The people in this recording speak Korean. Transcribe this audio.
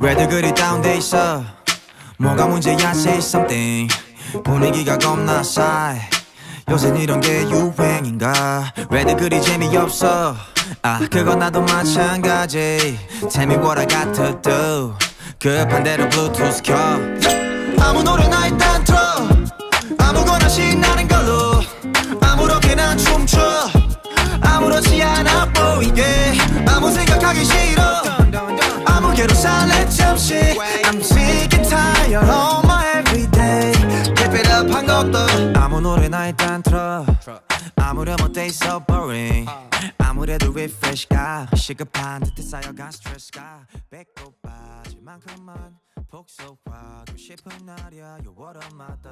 왜들 그리 다운돼 있어? 뭐가 문제야 say something. 분위기가 겁나 싸해. 요새 이런 게 유행인가? 왜들 그리 재미없어? 아 그건 나도 마찬가지. Tell me what I got to do 급한 대로 블루투스 켜 신나는 걸로 아무렇게나 춤춰. 아무렇지 않아 보이게. 아무 생각하기 싫어. 아무개로 살래 잠시. I'm sick and tired of my everyday. Keep it up 한 것도. 아무 노래나 일단 틀어. 아무렴 어때 so boring. 아무래도 refresh가 시급한 듯해 쌓여간 스트레스가. 배꼽 빠질 만큼만 폭소하고 싶은 날이야. Yo what up my thugs 어디야